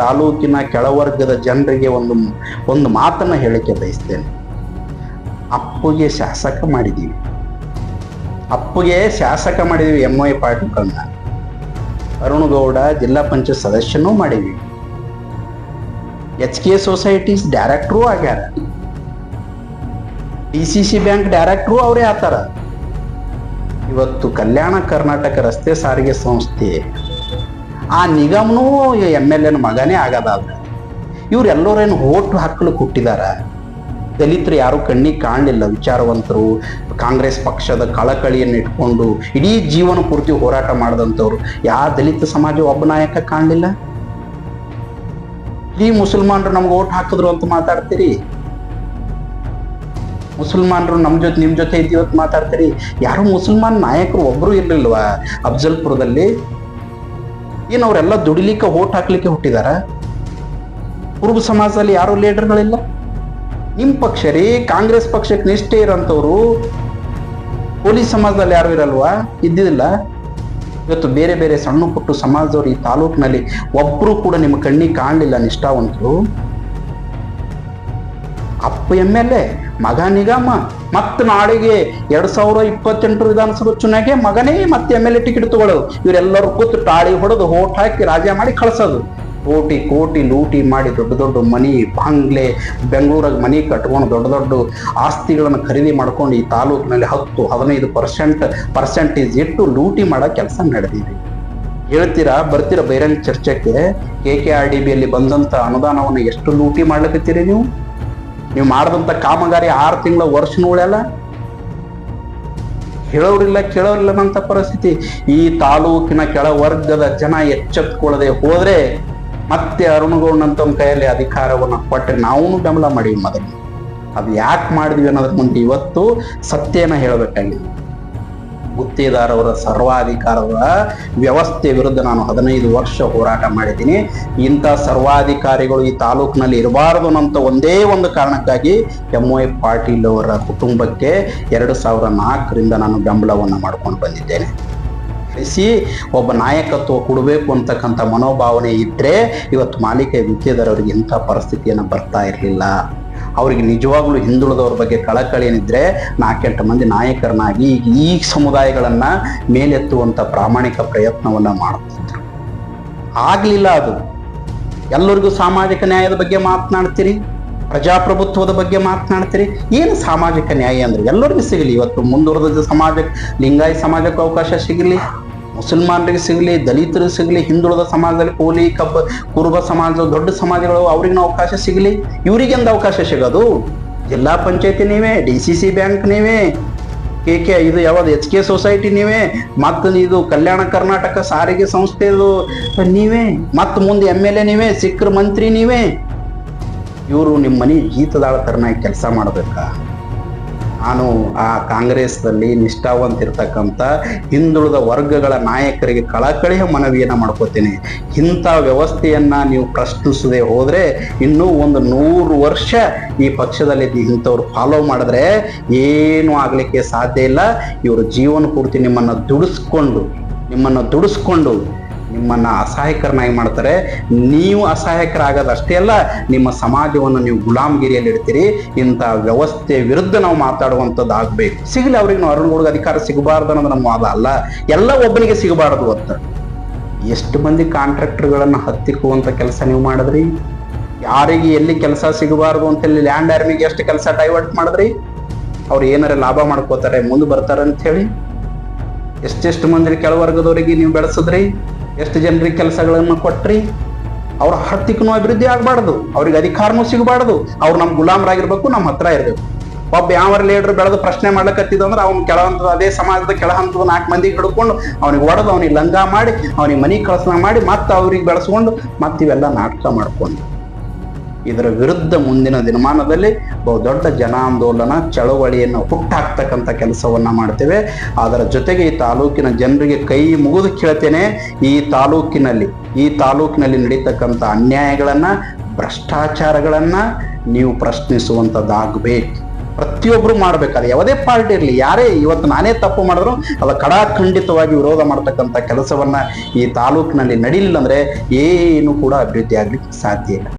ತಾಲೂಕಿನ ಕೆಳವರ್ಗದ ಜನರಿಗೆ ಒಂದು ಒಂದು ಮಾತನ್ನ ಹೇಳಕ್ಕೆ ಬಯಸ್ತೇನೆ. ಅಪ್ಪುಗೆ ಶಾಸಕ ಮಾಡಿದ್ದೀವಿ ಅಪ್ಪುಗೆ ಶಾಸಕ ಮಾಡಿದೀವಿ ಎಂ ಐ ಪಾಟೀಲ್ಗಳನ್ನ ಅರುಣಗೌಡ ಜಿಲ್ಲಾ ಪಂಚಾಯತ್ ಸದಸ್ಯನೂ ಮಾಡಿದ್ವಿ. ಎಚ್ ಕೆ ಸೊಸೈಟೀಸ್ ಡೈರೆಕ್ಟ್ರೂ ಆಗ್ಯಾರ. D C C bank director ಅವರೇ ಆತಾರ. ಇವತ್ತು ಕಲ್ಯಾಣ ಕರ್ನಾಟಕ ರಸ್ತೆ ಸಾರಿಗೆ ಸಂಸ್ಥೆ ಆ ನಿಗಮನೂ ಎಂ ಎಲ್ ಎನ್ ಮಗನೇ ಆಗದಾದ ಇವರೆಲ್ಲರೇನು ಓಟು ಹಾಕಲು ಹುಟ್ಟಿದಾರ ದಲಿತರು ಯಾರು ಕಣ್ಣಿಗೆ ಕಾಣಲಿಲ್ಲ, ವಿಚಾರವಂತರು, ಕಾಂಗ್ರೆಸ್ ಪಕ್ಷದ ಕಳಕಳಿಯನ್ನು ಇಟ್ಕೊಂಡು ಇಡೀ ಜೀವನ ಪೂರ್ತಿ ಹೋರಾಟ ಮಾಡಿದಂಥವ್ರು, ಯಾವ ದಲಿತ ಸಮಾಜ ಒಬ್ಬ ನಾಯಕ ಕಾಣಲಿಲ್ಲ? ಈ ಮುಸಲ್ಮಾನರು ನಮ್ಗೆ ಓಟ್ ಹಾಕಿದ್ರು ಅಂತ ಮಾತಾಡ್ತೀರಿ? ಮುಸಲ್ಮಾನರು ನಮ್ಮ ಜೊತೆ ನಿಮ್ಮ ಜೊತೆ ಇದ್ದೀವತ್ತು ಮಾತಾಡ್ತೀರಿ? ಯಾರು ಮುಸಲ್ಮಾನ್ ನಾಯಕರು ಒಬ್ಬರು ಇರಲಿಲ್ವಾ? ಅಫ್ಜಲ್ಪುರದಲ್ಲಿ ಏನು ಅವರೆಲ್ಲ ದುಡಿಲಿಕ್ಕೆ ಓಟ್ ಹಾಕ್ಲಿಕ್ಕೆ ಹುಟ್ಟಿದಾರ? ಕುರುಬ ಸಮಾಜದಲ್ಲಿ ಯಾರು ಲೀಡರ್ಗಳಿಲ್ಲ ನಿಮ್ಮ ಪಕ್ಷ ರೀ, ಕಾಂಗ್ರೆಸ್ ಪಕ್ಷಕ್ಕೆ ನಿಷ್ಠೆ ಇರೋಂಥವ್ರು ಪೊಲೀಸ್ ಸಮಾಜದಲ್ಲಿ ಯಾರು ಇರಲ್ವಾ? ಇದ್ದಿದ್ದಿಲ್ಲ? ಇವತ್ತು ಬೇರೆ ಬೇರೆ ಸಣ್ಣ ಪುಟ್ಟು ಸಮಾಜದವ್ರು ಈ ತಾಲೂಕಿನಲ್ಲಿ ಒಬ್ಬರು ಕೂಡ ನಿಮ್ಮ ಕಣ್ಣಿಗೆ ಕಾಣಲಿಲ್ಲ ನಿಷ್ಠಾವಂತರು. ಅಪ್ಪ ಎಂ ಎಲ್ ಎ, ಮಗ ನಿಗಮ ಮತ್ತೆ ನಾಳೆಗೆ ಎರಡ್ ಸಾವಿರ ಇಪ್ಪತ್ತೆಂಟು ವಿಧಾನಸಭಾ ಚುನಾವಣೆಗೆ ಮಗನೇ ಮತ್ತೆ ಎಂ ಎಲ್ ಎ ಟಿಕೆಟ್ ತಗೊಳ್ಳೋದು. ಇವರೆಲ್ಲರೂ ಕೂತು ಟಾಳಿ ಹೊಡೆದು ಹೋಟ್ ಹಾಕಿ ರಾಜ ಮಾಡಿ ಕಳಿಸೋದು. ಕೋಟಿ ಕೋಟಿ ಲೂಟಿ ಮಾಡಿ ದೊಡ್ಡ ದೊಡ್ಡ ಮನಿ, ಬಾಂಗ್ಲೆ, ಬೆಂಗಳೂರಾಗ ಮನಿ ಕಟ್ಕೊಂಡು ದೊಡ್ಡ ದೊಡ್ಡ ಆಸ್ತಿಗಳನ್ನು ಖರೀದಿ ಮಾಡ್ಕೊಂಡು ಈ ತಾಲೂಕಿನಲ್ಲಿ ಹತ್ತು ಹದಿನೈದು ಪರ್ಸೆಂಟ್, ಪರ್ಸೆಂಟೇಜ್ ಇಟ್ಟು ಲೂಟಿ ಮಾಡೋ ಕೆಲಸ ನಡೆದಿದೆ. ಹೇಳ್ತೀರಾ, ಬರ್ತೀರಾ ಬಹಿರಂಗ ಚರ್ಚೆಗೆ? ಕೆ ಕೆ ಆರ್ ಡಿ ಬಿಯಲ್ಲಿ ಬಂದಂಥ ಅನುದಾನವನ್ನು ಎಷ್ಟು ಲೂಟಿ ಮಾಡ್ಲಿಕತ್ತೀರಿ ನೀವು? ನೀವು ಮಾಡಿದಂತ ಕಾಮಗಾರಿ ಆರು ತಿಂಗಳ ವರ್ಷ ಉಳ್ಯಲ್ಲ ಹೇಳೋರಿಲ್ಲ, ಕೇಳೋರಿಲ್ಲ ಅಂತ ಪರಿಸ್ಥಿತಿ. ಈ ತಾಲೂಕಿನ ಕೆಳವರ್ಗದ ಜನ ಎಚ್ಚೆತ್ಕೊಳ್ಳದೆ ಹೋದ್ರೆ ಮತ್ತೆ ಅರುಣಗೌಡನಂತವನ ಕೈಯಲ್ಲಿ ಅಧಿಕಾರವನ್ನು ಕೊಟ್ಟರೆ ನಾವು ಬೆಂಬಲ ಮಾಡಿ ಮೊದಲು. ಅದು ಯಾಕೆ ಮಾಡಿದ್ವಿ ಅನ್ನೋದ್ರ ಮುಂದೆ ಇವತ್ತು ಸತ್ಯನ ಹೇಳಬೇಕಾಗಿದೆ. ಗುತ್ತೇದಾರವರ ಸರ್ವಾಧಿಕಾರದ ವ್ಯವಸ್ಥೆ ವಿರುದ್ಧ ನಾನು ಹದಿನೈದು ವರ್ಷ ಹೋರಾಟ ಮಾಡಿದ್ದೀನಿ. ಇಂಥ ಸರ್ವಾಧಿಕಾರಿಗಳು ಈ ತಾಲೂಕಿನಲ್ಲಿ ಇರಬಾರದು ಅನ್ನೋಂಥ ಒಂದೇ ಒಂದು ಕಾರಣಕ್ಕಾಗಿ ಎಂ ವೈ ಪಾಟೀಲ್ ಅವರ ಕುಟುಂಬಕ್ಕೆ ಎರಡು ಸಾವಿರ ನಾಲ್ಕರಿಂದ ನಾನು ಬೆಂಬಲವನ್ನು ಮಾಡ್ಕೊಂಡು ಬಂದಿದ್ದೇನೆ. ಬೆಳೆಸಿ ಒಬ್ಬ ನಾಯಕತ್ವ ಕೊಡಬೇಕು ಅಂತಕ್ಕಂಥ ಮನೋಭಾವನೆ ಇದ್ದರೆ ಇವತ್ತು ಮಾಲೀಕ ಗುತ್ತೇದಾರವರಿಗೆ ಇಂಥ ಪರಿಸ್ಥಿತಿಯನ್ನು ಬರ್ತಾ ಇರಲಿಲ್ಲ. ಅವರಿಗೆ ನಿಜವಾಗ್ಲೂ ಹಿಂದುಳಿದವ್ರ ಬಗ್ಗೆ ಕಳಕಳಿ ಏನಿದ್ರೆ ನಾಲ್ಕೆಂಟು ಮಂದಿ ನಾಯಕರನ್ನಾಗಿ ಈ ಸಮುದಾಯಗಳನ್ನ ಮೇಲೆತ್ತುವಂತ ಪ್ರಾಮಾಣಿಕ ಪ್ರಯತ್ನವನ್ನ ಮಾಡ್ತಿದ್ರು. ಆಗ್ಲಿಲ್ಲ ಅದು. ಎಲ್ಲರಿಗೂ ಸಾಮಾಜಿಕ ನ್ಯಾಯದ ಬಗ್ಗೆ ಮಾತನಾಡ್ತೀರಿ? ಪ್ರಜಾಪ್ರಭುತ್ವದ ಬಗ್ಗೆ ಮಾತನಾಡ್ತೀರಿ? ಏನು ಸಾಮಾಜಿಕ ನ್ಯಾಯ ಅಂದ್ರೆ ಎಲ್ಲರಿಗೂ ಸಿಗಲಿ. ಇವತ್ತು ಮುಂದುವರೆದ ಸಮಾಜಕ್ಕೆ ಲಿಂಗಾಯತ ಸಮಾಜಕ್ಕೆ ಅವಕಾಶ ಸಿಗಲಿ. ಮುಸಲ್ಮಾನರಿಗೆ ಸಿಗಲಿ ದಲಿತರು ಸಿಗಲಿ, ಹಿಂದುಳಿದ ಸಮಾಜದಲ್ಲಿ ಕೋಲಿ, ಕಬ್ಬ, ಕುರುಬ ಸಮಾಜ, ದೊಡ್ಡ ಸಮಾಜಗಳು ಅವ್ರಿಗೆ ಅವಕಾಶ ಸಿಗಲಿ. ಇವರಿಗೆಂದ ಅವಕಾಶ ಸಿಗೋದು? ಜಿಲ್ಲಾ ಪಂಚಾಯತಿ ನೀವೇ, ಡಿ ಸಿ ಸಿ ಬ್ಯಾಂಕ್ ನೀವೇ, ಕೆ ಕೆ ಇದು ಯಾವ್ದು ಎಚ್ ಕೆ ಸೊಸೈಟಿ ನೀವೇ, ಮತ್ತು ಇದು ಕಲ್ಯಾಣ ಕರ್ನಾಟಕ ಸಾರಿಗೆ ಸಂಸ್ಥೆದು ನೀವೇ, ಮತ್ತು ಮುಂದೆ ಎಂ ಎಲ್ ಎ ನೀವೇ ಸಿಖ್ರ ಮಂತ್ರಿ ನೀವೇ. ಇವರು ನಿಮ್ಮ ಮನೆ ಗೀತದಾಳಕರನಾಗಿ ಕೆಲಸ ಮಾಡಬೇಕಾ? ನಾನು ಆ ಕಾಂಗ್ರೆಸ್ದಲ್ಲಿ ನಿಷ್ಠಾವಂತಿರ್ತಕ್ಕಂಥ ಹಿಂದುಳಿದ ವರ್ಗಗಳ ನಾಯಕರಿಗೆ ಕಳಕಳಿಯ ಮನವಿಯನ್ನು ಮಾಡ್ಕೋತೀನಿ. ಇಂಥ ವ್ಯವಸ್ಥೆಯನ್ನ ನೀವು ಪ್ರಶ್ನಿಸದೆ ಹೋದ್ರೆ ಇನ್ನೂ ಒಂದು ನೂರು ವರ್ಷ ಈ ಪಕ್ಷದಲ್ಲಿ ಇಂಥವ್ರು ಫಾಲೋ ಮಾಡಿದ್ರೆ ಏನೂ ಆಗಲಿಕ್ಕೆ ಸಾಧ್ಯ ಇಲ್ಲ. ಇವರು ಜೀವನ ಪೂರ್ತಿ ನಿಮ್ಮನ್ನು ದುಡಿಸ್ಕೊಂಡು ನಿಮ್ಮನ್ನು ದುಡಿಸ್ಕೊಂಡು ನಿಮ್ಮನ್ನ ಅಸಹಾಯಕರನ್ನಾಗಿ ಮಾಡ್ತಾರೆ. ನೀವು ಅಸಹಾಯಕರಾಗದಷ್ಟೇ ಅಲ್ಲ, ನಿಮ್ಮ ಸಮಾಜವನ್ನು ನೀವು ಗುಲಾಮಗಿರಿಯಲ್ಲಿ ಇಡ್ತೀರಿ ಇಂಥ ವ್ಯವಸ್ಥೆ ವಿರುದ್ಧ ನಾವು ಮಾತಾಡುವಂಥದ್ದು ಆಗಬೇಕು. ಸಿಗಲಿ ಅವ್ರಿಗೆ ನಾವು ಅರುಣಗೌಡ ಅಧಿಕಾರ ಸಿಗಬಾರ್ದು ಅನ್ನೋದು ನಮ್ಮ ವಾದ ಅಲ್ಲ. ಎಲ್ಲ ಒಬ್ಬನಿಗೆ ಸಿಗಬಾರದು ಅಂತ. ಎಷ್ಟು ಮಂದಿ ಕಾಂಟ್ರಾಕ್ಟರ್ಗಳನ್ನು ಹತ್ತಿಕ್ಕುವಂಥ ಕೆಲಸ ನೀವು ಮಾಡಿದ್ರಿ? ಯಾರಿಗೆ ಎಲ್ಲಿ ಕೆಲಸ ಸಿಗಬಾರ್ದು ಅಂತೇಳಿ ಲ್ಯಾಂಡ್ ಆರ್ಮಿಗೆ ಎಷ್ಟು ಕೆಲಸ ಡೈವರ್ಟ್ ಮಾಡಿದ್ರಿ? ಅವ್ರು ಏನಾರ ಲಾಭ ಮಾಡ್ಕೋತಾರೆ, ಮುಂದೆ ಬರ್ತಾರೆ ಅಂತ ಹೇಳಿ? ಎಷ್ಟೆಷ್ಟು ಮಂದಿ ಕೆಳವರ್ಗದವರಿಗೆ ನೀವು ಬೆಳೆಸಿದ್ರಿ? ಎಷ್ಟು ಜನರಿಗೆ ಕೆಲಸಗಳನ್ನು ಕೊಟ್ರಿ? ಅವ್ರ ಆರ್ಥಿಕನೂ ಅಭಿವೃದ್ಧಿ ಆಗಬಾರ್ದು. ಅವ್ರಿಗೆ ಅಧಿಕಾರನೂ ಸಿಗಬಾರ್ದು. ಅವ್ರು ನಮ್ಮ ಗುಲಾಮರಾಗಿರ್ಬೇಕು, ನಮ್ಮ ಹತ್ರ ಇರಬೇಕು. ಒಬ್ಬ ಯಾವ ಲೀಡರ್ ಬೆಳೆದು ಪ್ರಶ್ನೆ ಮಾಡ್ಲಕತ್ತಿದ ಅಂದ್ರೆ ಅವ್ನು ಕೆಳ ಹಂತದ, ಅದೇ ಸಮಾಜದ ಕೆಳ ಹಂತದ ನಾಲ್ಕು ಮಂದಿ ಹಿಡ್ಕೊಂಡು ಅವ್ನಿಗೆ ಒಡೆದು ಅವ್ನಿಗೆ ಲಂಗ ಮಾಡಿ, ಅವ್ನಿಗೆ ಮನೆ ಕಳಸನ ಮಾಡಿ ಮತ್ತೆ ಅವ್ರಿಗೆ ಬೆಳೆಸ್ಕೊಂಡು ಮತ್ತಿವೆಲ್ಲ ನಾಟಕ ಮಾಡ್ಕೊಂಡು. ಇದರ ವಿರುದ್ಧ ಮುಂದಿನ ದಿನಮಾನದಲ್ಲಿ ಬಹು ದೊಡ್ಡ ಜನಾಂದೋಲನ, ಚಳವಳಿಯನ್ನು ಹುಟ್ಟಾಕ್ತಕ್ಕಂಥ ಕೆಲಸವನ್ನ ಮಾಡ್ತೇವೆ. ಅದರ ಜೊತೆಗೆ ಈ ತಾಲೂಕಿನ ಜನರಿಗೆ ಕೈ ಮುಗಿದು ಕೇಳ್ತೇನೆ, ಈ ತಾಲೂಕಿನಲ್ಲಿ ಈ ತಾಲೂಕಿನಲ್ಲಿ ನಡೀತಕ್ಕಂಥ ಅನ್ಯಾಯಗಳನ್ನ, ಭ್ರಷ್ಟಾಚಾರಗಳನ್ನ ನೀವು ಪ್ರಶ್ನಿಸುವಂಥದ್ದಾಗಬೇಕು. ಪ್ರತಿಯೊಬ್ರು ಮಾಡ್ಬೇಕಾದ್ರೆ ಯಾವುದೇ ಪಾರ್ಟಿ ಇರಲಿ, ಯಾರೇ ಇವತ್ತು ನಾನೇ ತಪ್ಪು ಮಾಡಿದ್ರು, ಅದ ಕಡಾಖಂಡಿತವಾಗಿ ವಿರೋಧ ಮಾಡ್ತಕ್ಕಂಥ ಕೆಲಸವನ್ನ ಈ ತಾಲೂಕಿನಲ್ಲಿ ನಡೀಲಿಲ್ಲ ಅಂದ್ರೆ ಏನು ಕೂಡ ಅಭಿವೃದ್ಧಿ ಆಗ್ಲಿಕ್ಕೆ ಸಾಧ್ಯ ಇಲ್ಲ.